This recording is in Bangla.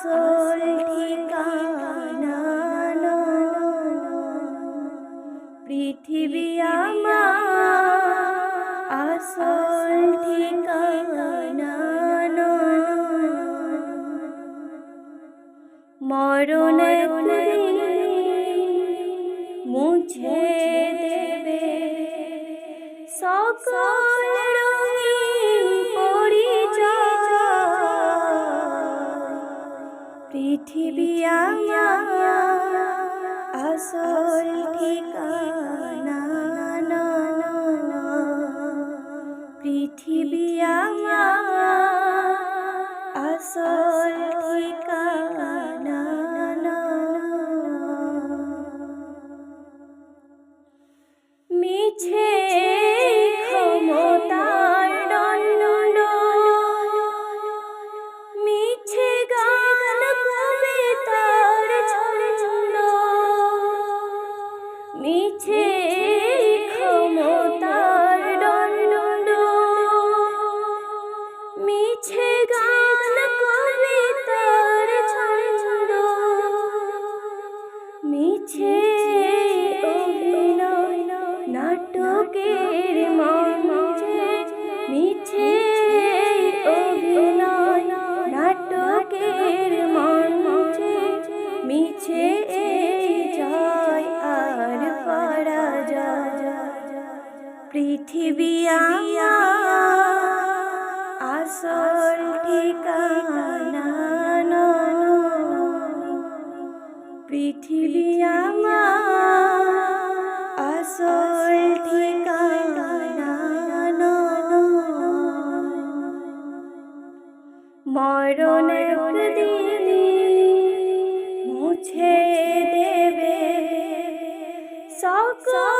আসল ঠিকানা। পৃথিবী আমার আসল ঠিকানা। মরণ মুছে দেবে সকল পৃথিবী আসল ঠিকানা। পৃথিবী আসল ঠিকানা মিছে ক্ষমতার দণ্ড মিছে গান কবিতার ছন্দ। মিছে অভিনয় নাটকের মঞ্চে। পৃথিবী আসল ঠিকানা। পৃথিবী আসল ঠিকানা। মরণ একদিন মুছে দেবে সকল